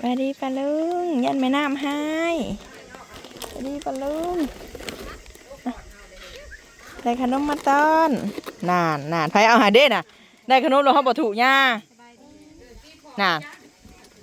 สวัสดีปลาลุงยันแม่น้ำให้สวัสดีปลาลุงได้ขนมมาต้อนนานนานไผเอาหาเด้น่ะ ได้ขนมเราเขาบ่ถูกย่าน่ะ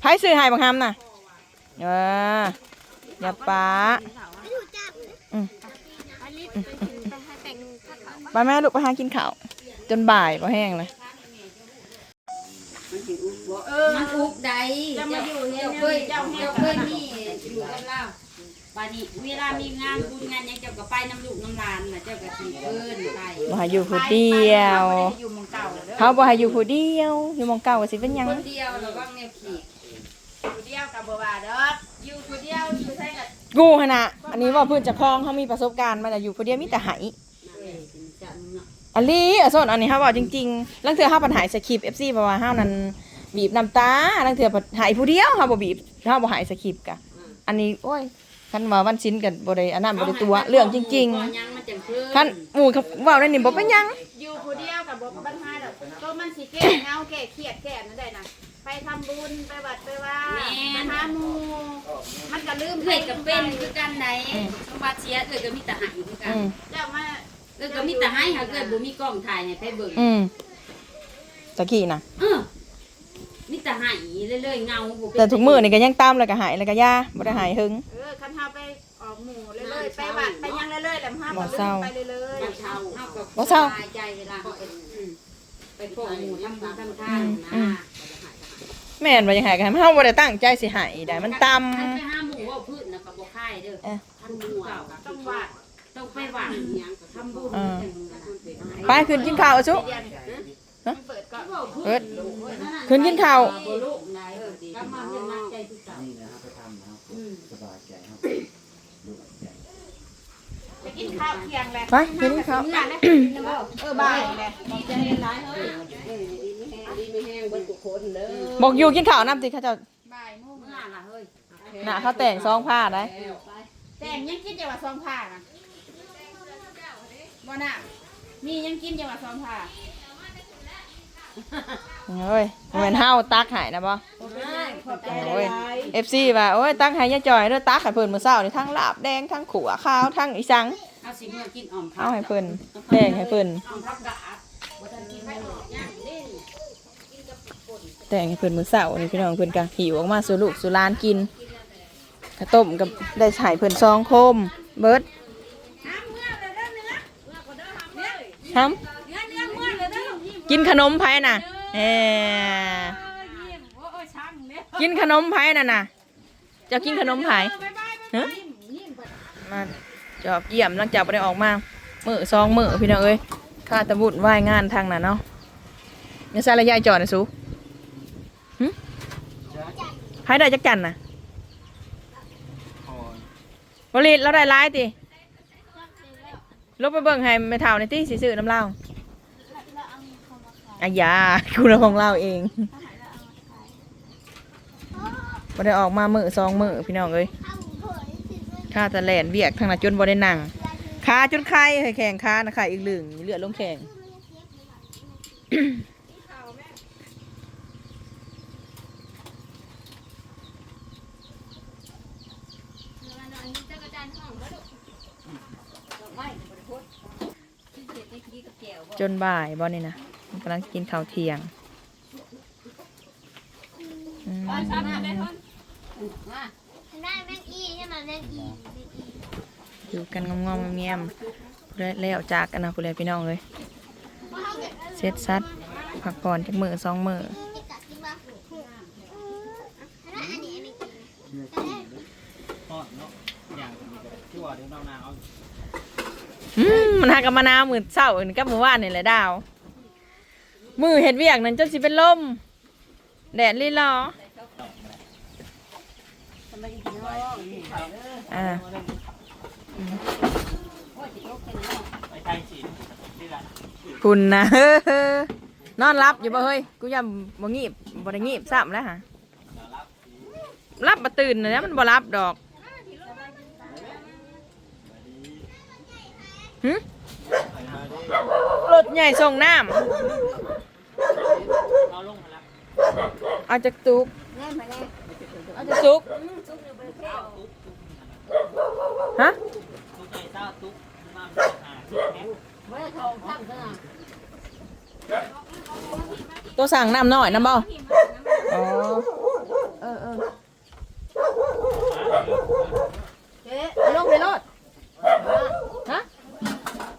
ไผซื้อให้บังคำน่ะเอออย่าป้าไปแม่ลูกไปหากินข้าวจนบ่ายพอแห้งเลย มันอุกใดจะมาอยู่เจ้าเคยเจ้าเจ้าเคยมีอยู่กับเราบานี้เวลามีงานบุญงานหยังเจ้าก็ไปน้ำลูกน้ำหลานน่ะเจ้าก็สิเอิ้นไปบ่ให้อยู่ผู้เดียวไปไปอยู่หมองเก่าเด้อเขาบ่ให้อยู่ผู้เดียว อยู่หมองเก่าก็สิเป็นหยังคนเดียวระวังแนวขีดผู้เดียวกับบ่ว่าดอกอยู่ผู้เดียวอยู่ใส่กับกูหนนะอันนี้ว่าเพื่อนเจะคลองเขามีประสบการณ์มาแต่อยู่ผู้เดียวมีแต่ไหายจันเนาะ อันนี้อะส่วนอันนี้เขาบอกจริงๆลังเถื่อห้าปัญหาสคริปต์เอฟซีเพราะว่าห้านั้นบีบน้ำตาลังเถื่อหายผู้เดียวเขาบ่บีบห้าบ่หายสคริปต์กะอันนี้โอ้ยคันว่าวันชิ้นกันบ่ได้อันนั้นบ่ได้ตัวเรื่องจริงบ่ยังมันจังคืนๆคันหมู่เขาเว้าได้นี่บ่เป็นหยังอยู่ผู้เดียวกับบ่ปัญหาดอกก็มันสิแก้เงาแก้เครียดแก้นั่นได้น่ะไปทำบุญไปวัดไปว่าไปหาหมู่มันก็ลืมเอื้อยก็เป็นคือกันไหนสมบัติเสียเอื้อยก็มีแต่หายคือกันอืมเจ้ามา เอื้อยก็มีแต่ให้หาเกิดบ่มีกล้องถ่ายให้ไปเบิ่งอืมตะกี้น่ะเออมีแต่หายเรื่อยๆเงาบ่เป็นแต่ทุกมื้อนี่ก็ยังตามแล้วก็หายแล้วก็ยาบ่ได้หายหึง เออคันเฮาไปออกหมู่เรื่อยๆไปวัดไปยังเรื่อยๆแล้วเฮาบ่ก็เศลืร้ามไปเรื่อยมันเฒ่าเฮาก็บ่เศร้า สบายใจเวลาเฮาไปอืมไปพวกหมู่ทำบุญทำทานอืนะมแม่นว่ายังหายกันเฮาบ่ได้ตั้งใจสิหายได้มันตำ คันไปหาหมู่ว่าพืชน่ะก็บ่ค่ายเด้อเออทำบุญเก่าๆต้องวัดต้อง ไปหวังหยังก็ทำบุญเออจังนั้นไปขึ้นกินข้าวเอาสุเดี๋ยวนี้ฮะเปิดก่อนเอิดขึ้นกินข้าวบ่ลูกไหนเออกำมาเฮ็ดนักใจคือเก่านี่นะครับไปทำนะครับสบายใจครับดูใจไปกินข้าวเที่ยงแล้วไปกินข้าวเออบ่ายแหละบอกอยู่กินข้าวน้ำติเขาเจะบ่ายโมงเมื่อล่ะเฮ้ยหน้าเขาแต่งซองผ้าได้แต่งยังกินจังหวัดซองผ้านะ บ่น่ะมียังกินจังหวัดซองผ้าเฮ้ยเหมือนเฮาตักใหายนะบ่ขอบใจโอ้ย FC ว่าโอ้ยตักใหายยายจอยเด้อตักให้เพิ่นมื้อเช้านี่ทั้งลาบแดงทั้งขัวขาวทั้งอีสังเอาสิเมื่อกินอ่อมผัเอากให้เพิ่นแต่งให้เพิ่นอ่อมผักกาดบ่ทันกินไปหรอกย่างเด้นแต่งให้เพิ่นมื้อเช้านี่พี่น้องเพิ่นก็หิวออกมาสู่ลูกสู่หลานกินข้าวต้มกับได้ใช้เพิ่นซองโคมเบิด ทำกินขนมไผน่ะเออกินขนมไผน่ะน่ะเจะกินขนมไผฮะมาจอบเยี่ยมหลังจากไปได้ออกมามือซองมือพี่น้องเอ้ยข้าตะบุญไหวายงานทางน่ะเนาะยังใส่ระยายจอดนะสูหึไผได้จักจันน่ะบริษเราได้ร้ายติ ลบไปเบิ่งให้แม่เฒ่าในที่สิซื้อน้ำเหล้าอายาคุณของเราเองบ่ได้ออกมามือซองมือพี่น้องเอ้ยข้าแตะแลนเบียกทางน่ะจนบ่ได้นั่งขาจนไข้ให้แข่งขานะไข้อีกหลึงเลือดลงแข่ง จนบ่ายบ่นี่นะกำลังกินข้าวเที่ยงอืมได้แมงอีใช่ไหมแมงอีอยู่กันงอมๆเงียมๆแล้วแล้วจากกันนะคุณเลยพี่น้องเลยเซ็ตซัดพักผ่อนจากมือสองมือนี่กัดกินบ้างอันนี้อันนี้ไม่ มันหากับมะนาวมือเศร้าอื่นกับมือว่านนี่แหละดาว มือเห็ดเวียกนั่นจนสิเป็นลม แดดลีลออ่าไปไกลฉีดนี่แหละคุณนะนอนรับอยู่บ่เฮ้ย กูยังบ่งีบบ่ได้งีบซ้ำแล้วฮะรับบ่ตื่นนะเนี่ยมันบ่รับดอก หึรถใหญ่ส่งน้เอาลงมาแล้วำเอาจากตุกซุกฮะตุ๊กไก่เต้าตุ๊กฮะไม่ได้ทองข้ามซะนะตัวสั่งน้ำหน่อยน้ำบ่อ๋อเออเออเจ๊เอาลงไปรถ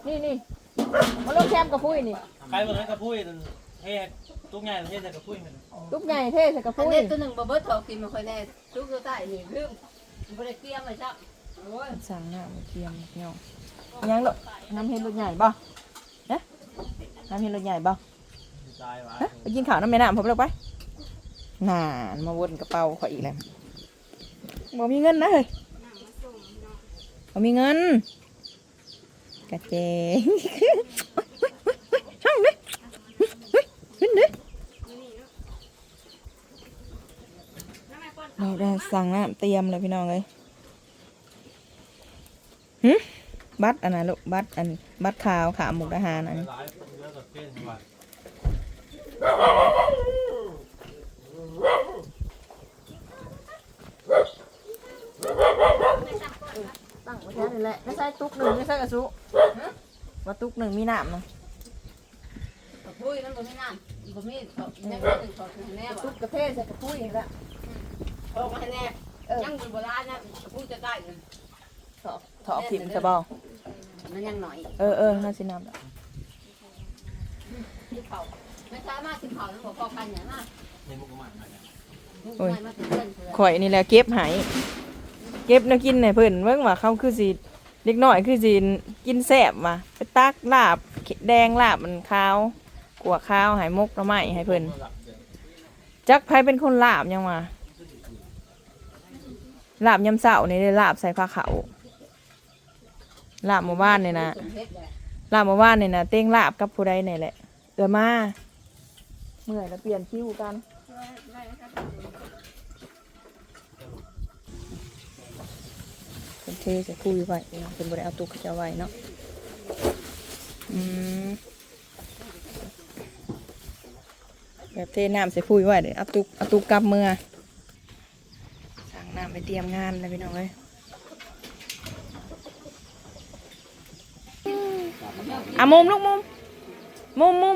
นี่นี่มาลงแคมกับพุ้ยนี่ใครบอกให้กระพุ้ยเฮ้ตุ๊กไงเฮ้แต่กระพุ้ยมันตุ๊กใหญ่เท่ใส่กับอันพุ้ยนี้ตัวหนึ่งบ่เบิดทองกินมาค่อยแน่ทุกตัวใต้นี่ลืมบ่ได้เกลี้ยงเลยซักโอ้ยสั่งน้ำเทียมเนาะยังดอกน้ำเห็นรถใหญ่บ่เอ๊ะน้ำเห็นรถใหญ่บ่ตายวะฮะไปกินข้าวน้ำแม่น้ำผมเลยไปนานมาวนกระเป๋าข่อยอีกแล้วบ่มีเงินนะเฮ้ยบ่มีเงิน กระเจงช่างดิขึ้นดิเราได้สั่งน้ำเตรียมเลยพี่น้องเลยหึบัตรอันนั้นลูกบัตรอันบัตรขาวขาหมุกอาหารอัน นี้หลายเยอะกับเพื่อนว่าตั้งไว้แค่นี้แหละไม่ใช่ตุ๊กหนึ่งไม่ใช่กระสุว่าตุ๊กหนึ่งมีน้ำเนาะกับปุ้ยมันบ่มีน้ำบ่มีเขายังบ่ได้ขอถึงแน่บ่ตุ๊กกระเทศใส่กระพุ้ยอีกแล้วโอ้มาให้แน่ยังอยู่โบราณนะปุ้ยจะได้เลยถอถอผิมสะบอมันยังหน่อยเออเออน่าสิน้ำดอกที่เขาไม่สามารถสิเขาแล้วบ่พอกันอย่างมากในมุกมันมาเนี่ยมุกไม่มาถึงเพื่อนเพื่อนข่อยนี่แหละเก็บใหาย เก็บแนวกินในเพิ่นเบิ่งว่าเขาคือสิเด็กน้อยคือสิกินแซ่บว่ะไปตักลาบแดงลาบมันขาวกัวข้าวหายมกหน่อไม้ให้เพิ่นจักไผเป็นคนลาบยังว่าลาบยำเสานี่ได้ลาบใส่ผ้าขาวลาบหมู่บ้านนี่ยนะสมเพชรแหละลาบมาวานเนี่ยนะเต้งลาบกับผู้ใดเนี่ยแหละเออมาเมื่อยแล้วเปลี่ยนคิวกัน เป็นเทใส่คุยไว้เนาะเป็นบริเอาตุกจะไว้เนาะอืมแบบเทน้ำใส่คุยไว้เดี๋ยวเอาตุกเอาตุกกลับเมื่อสั่งน้ำไปเตรียมงานเลยพี่น้องเลยอะมุมลูกมุมมุมมุม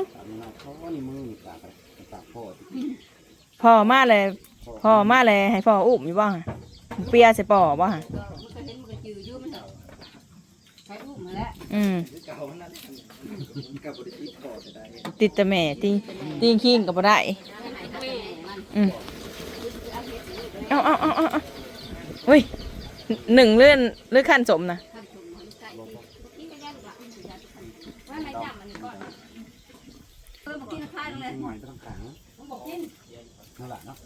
พ่อมาเลยพ่อมาเลยให้พ่ออุ้มอยู่บ้างเปียใส่ปอบ้าง ได้ติดแต่แม่ติงติงคิงก็บ่ได้อืมเอาเอาเอาเอาเอาเฮ้ยหนึ่งเลื่อนเลื่อนขั้นสมนะท่าใส่ที่ไม่ได้หรอาเออบอกกินข้าเนี่ยบอกเนาะ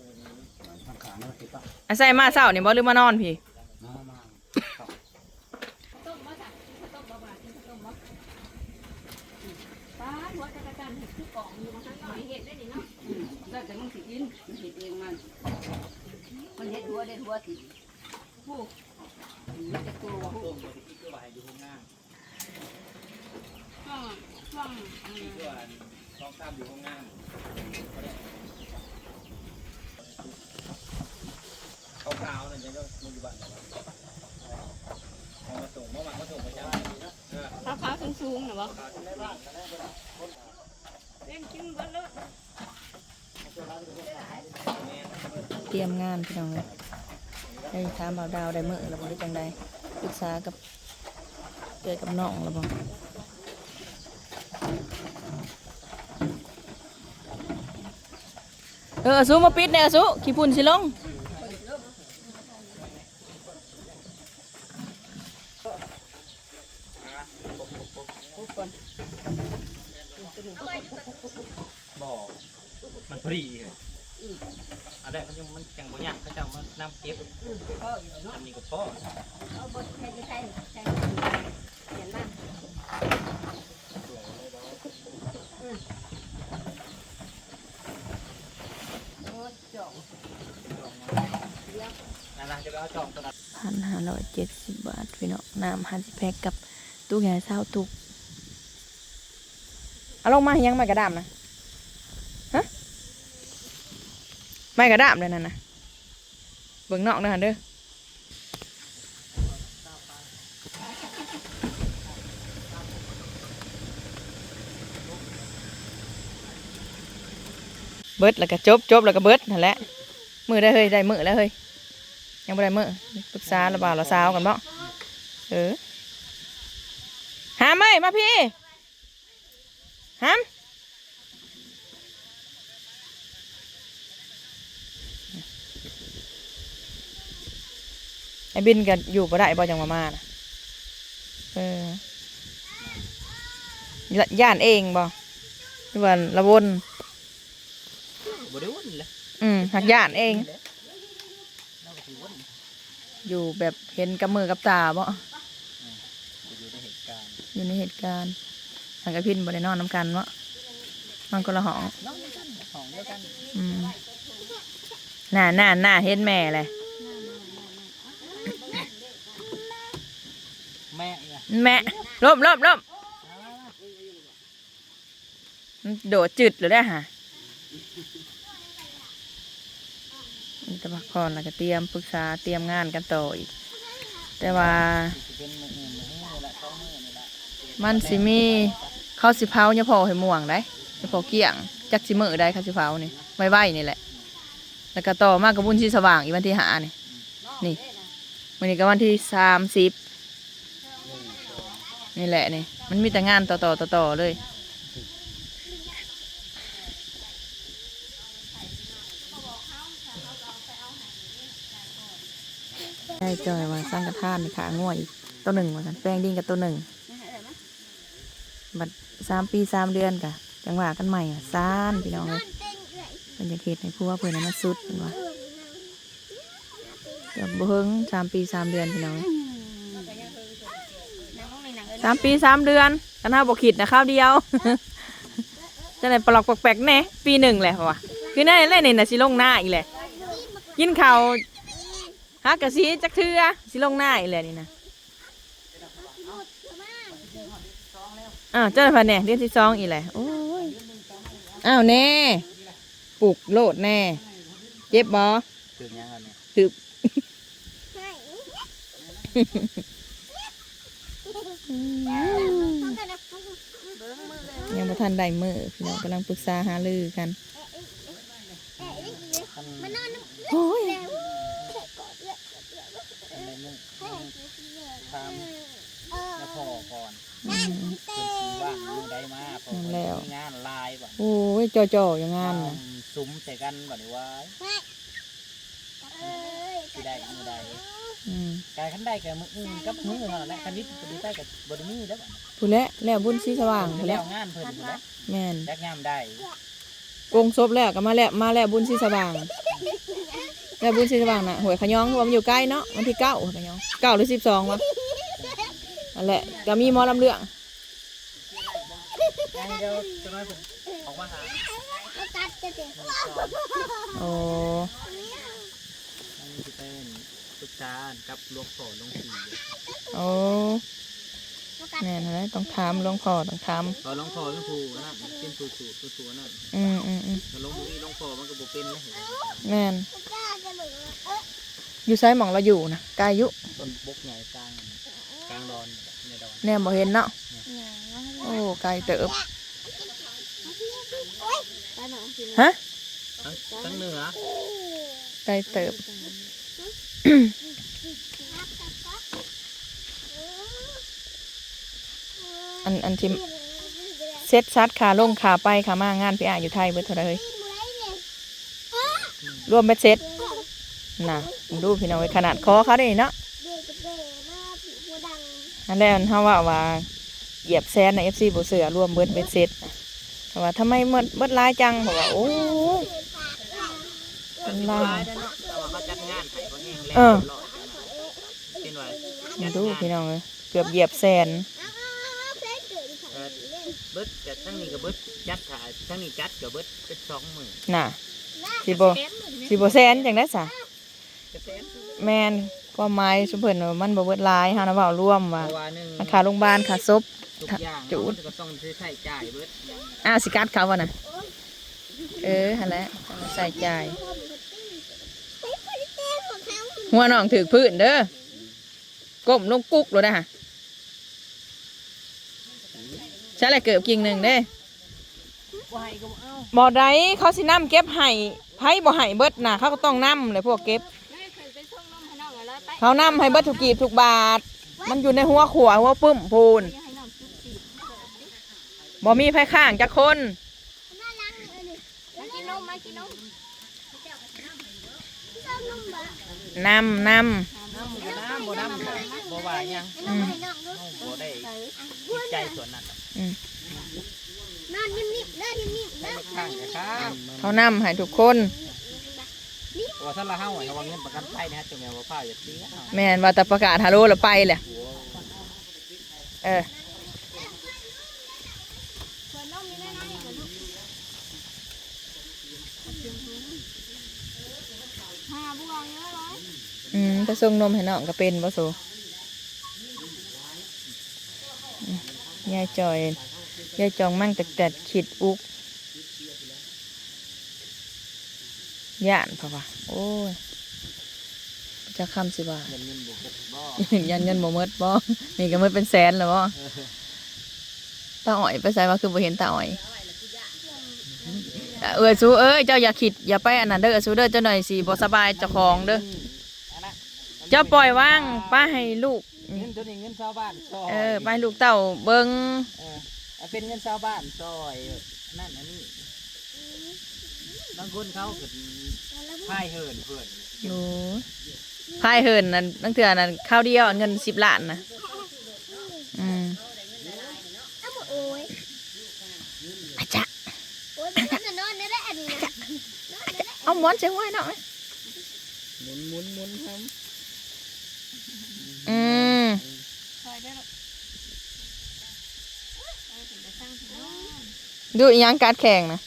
ต้องขังแล้วคิดว่าอาศัยมาเศร้านี่บ่หรือมานอนพี่ แล้วแต่มึงสิกินมันเห็ดเองมัน มันเห็ดหัวเด็ดหัวสิผู้มันจะตัวผู้ตัวไปอยู่ข้างหน้าช่องช่องตัวท้องข้ามอยู่ข้างหน้าเขาขาวนั่นจะก็มุจุบันเอามาส่งเมื่อวานมาส่งไปจ้าขาวขาวสูงๆนะวะเล่นกินกัน เตรียมงานพี่น้องเลยได้ถามบ่าวดาวได้เมื้อแล้วบ่ได้จังใดปรึกษากับเกิดกับน้องแล้วบ่เอออสุมาปิดเนี่ยอสุขี้พุ่นสิลง บอกมันพอดีเลยอันแรกเขาจะมันจังบ่ยากเขาจะมาน้ำเก็บอันนี้ก็พ่อเอาบทใครจะใครใครเห็นบ้างโอ้จ่องนั่นนะจะไปเอาจองตัวนั้นพันห้าร้อยเจ็ดสิบบาทพี่น้องน้ำห้าสิบแพ็กกับตู้ใหญ่เศร้าตุก เอาลงมายังไม่กระดามนะฮะไม่กระดามเลยนั่นนะเบิ่งนอกนะเด้อเบิดแล้วก็จบจบแล้วก็เบิดนั่นแหละมือได้เฮ้ยได้มือแล้วเฮ้ยยังบ่ได้มือปรึกษาระบาดระสาวกันบ่เออหาไหมมาพี่ หามไอ้บินกันอยู่บ่ได้บ่จังมามานะเออย่านเองบ่หรือว่าละวนบ่ได้วุ่นเลยอืมหักย่านเองเราก็สิวุ่นอยู่แบบเห็นกับมือกับตาบ่อยู่ในเหตุการณ์อยู่ในเหตุการณ์ ทางกับพินบ่ได้นอนน้ำกันเนาะนอนคนละห้องน้องเดียวกันของเดียวกันอืมน่าน่าน่าเห็นแม่เลยแม่เนี่ยแม่ลบลบลบมันโดดจืดเลยได้อฮะมันจะพักผ่อนแล้วก็เตรียมปรึกษาเตรียมงานกันต่ออีก แต่ว่า มันสิมีข้าวสิเผาเนี่ยพอให้ม่วงได้เนี่ยพอเกี่ยงจักสิมือได้ข้าวสิเผานี่ไว้ไว้นี่แหละ แล้วก็ต่อมากกับบุญที่สว่างอีกวันที่หานี่นี่วันนี้ก็วันที่สามสิบนี่แหละนี่มันมีแต่งานต่อต่อต่อต่อเลยใช่จอยว่าสร้างกระทานนี่ขาง่วยตัวหนึ่งว่าสันแป้งดิ้งกับตัวหนึ่ง บัดสามปีสามเดือนกะจังหวะกันใหม่อะซ่านพี่น้องเลยเป็นยากเหตุในผู้ว่าเพื่อนนั้นมันสุดเห็นว่าเดี๋ยวเบิ้งสามปีสามเดือนพี่น้องเอ้ยสามปีสามเดือนกันห้าบกขิดนะข้าวเดียวจะไหนปลอกแปลกๆแน่ปีหนึ่งแหละวะคือแน่เล่นนี่นะสิลงหน้าอีกแหละกินเขาฮักกะซีจักเทือสิลงหน้าอีกแหละนี่นะ อ้าวเจ้าหน้าที่เนี่ยเดือนที่สองอีกแหละโอ้ยอ้าวแน่ปลุกโลดแน่ เจ็บบ่ถึงยังไงเนี่ยถือยังบ่ทันได้มือพี่น้องกำลังปรึกษาหารือกันมันนอนโอ้ย แล้ว ในมือตาม เออ แล้วพอก่อน อืม เต้เพิ่นสิว่างมือได้มาพอนั่นแล้วมีงานลายบ่โอ้ยจ่อๆอย่างงานน่ะซุ้มใส่กันบ่ได้ว่าเอ้ยสิได้มือใดอืมกายคันได้กับมืออื่นกับมือเท่านั้นแหละคันนี้บ่ได้ได้กับบ่ได้มีแล้วบัดผู้และแล้วบุญสีสว่างผู้แล้และวงานเพิ่นพุ่นแหละแม่นจักยามได้กงศพแล้วก็มาแล้วมาแล้วบุญสีสว่างแล้วบุญสีสว่างน่ะหวยขะยองว่ามันอยู่ใกล้เนาะวันที่เก้าหวยขะยองเก้าหรือสิบสองวะนั่นแหละก็มีหมอลำเรื่องงา นเดียวจะน้อยเพิ่นออกมาหาก็กัดจะเจ็บโอ้อันนี้สิเป็นปรึกษากับหลวงพ่อหลวงพี่โอ้แน่นอนต้องถามหลวงพ่อต้องถามพอหลวงพ่อหลวงปู่อันนั่นเป็นผู้สูผู้สูอันนั่นอืมอืมอืมแต่หลวงปู่นี่หลวงพ่อมันก็บ่เป็นเลยแม่นกล้าจะเหมือนเอออยู่ไซหมองเราอยู่นะกายยุต้นบกใหญ่กลางกลางดอนในดอนแน่บ่เห็นเนาะโอ้ไกลเติบไปหน่อยสิ ฮะทั้งทั้งเหนือไกลเติบอันอันที่เซ็ตซัดขาลงขาไปขามางานพี่อาอยู่ไทยเบิดเท่าไหรเฮ้ยรวมเบ็ดเซ็ตน่ะดูพี่น้องไว้ขนาดคอเขาได้เนาะเด็กเด็กมาผีผู้ดังอันแรกเฮาว่าว่าเหยียบแซนใน FC บ่เสือรวมเบิดเบ็ดเซ็ตแต่ ว่าทำไมเบิดเบิดหลายจังบอกว่าโอ้ยเป็นลาย แต่ว่าเขาจัดงานให้เขาแห้งแล้เออเป็นไว้มาดูพี่น้องเลยเกือบเหยียบแซนเพลงเกิดอีกค่ะเบิดจัดทั้งนี้ก็เบิดจัดถ่ายทั้งนี้จัดก็เบิดเป็นสองหมื่นน่ะสิบสิบแซนจังได้สะกระเซ็นแมน ความหมายสุเพิ่นว่ามันบ่เบิดหลายเฮานะเว้ารวมเพว่าราะว่าหนึ่งราคาโรงพยาบาลค่าศพ ทุกอย่างจูด มันก็ต้องใช้จ่ายเบิดอ้าวสิกัดเขาวะน่ะเออหั่นแหละเอามาใส่จ่ายเฮ้ยคนเต้นของเขาหัวน้องถือพื้นเด้อก้มลงกุกเลยนะฮะใช่เลยเกือบกิ่งหนึ่งเด้บ่ได้เขาสิน้ำเก็บให้ไผบ่ให้เบิดน่ะเขาก็ต้องน้ำเลยพวกเก็บ เขาน้ำให้เบิดทุกกีบทุกบาท มันอยู่ในหัวขวหัวปึ้มพูนให้น้องจุ๊บจีบบ่มีไผข้างจักคนน่ารักเลยนี่มากินนมมากินนมชอบนุ่มบะน้ำน้น้ำก็น้ำบ่น้ำก็บ่ว่าหยังไอ้น้องให้น้องดูเฮาบ่ได้ติดใจส่วนนั้นหรอกนอนนิ่มๆเด้อนิ่มๆเด้อข้างกับข้างำเขาน้ำให้ทุกคน ว่าถ้าเราเฮาให้ว่าเงินประกันภัยนะฮะจ้าแม่บ่พาอย่าเสียแม่นว่าแต่ประกาศฮัลโหลแล้วไปแหละเออส่วนนมมีน้อยๆกับลูกหาบวงเยอะร้อยอืมไปส่งนมให้น้องก็เป็นบ่โซอืมยายจอยยายจองมั่งแต่แต่ขิดอุก ย่านเพราะว่าโอ้ยจะคำสิว่าเงินเงินบ่บ่บ่ยันเงินบ่หมดบ่นี่ก็หมดเป็นแสนแล้วบ่ตาอ้อยไปใส่ว่าคือบ่เห็นตาอ้อยเออสู้เอ้ยเจ้าอย่าคิดอย่าไปอันนั้นเด้อสู้เด้อเจ้าหน่อยสิบ่สบายเจ้าของเด้อเจ้าปล่อยว่างป้าให้ลูกเงินตัวนี้เงินชาวบ้านซอยเออป้าให้ลูกเต้าเบิ่งเออเป็นเงินชาวบ้านซอยนั่นอันนี้ บางคนเขาก็พายเหินเพื่อนโอ้พายเหินนั่นตั้งเถื่อนั่นข้าวเดียวเงิน10ล้านนะอืมเอาบ่โอ้ยอาจ๊ะโอ้ยมันจะนอนได้แล้วอันนี้นะนอนได้แล้วเอาหมอนใส่หัวให้น้องไหมหมุนหมุนหมุนครับอืมคอยได้หรอกเออถึงจะสร้างถึงนอนดูอีหยังการดแข่งนะ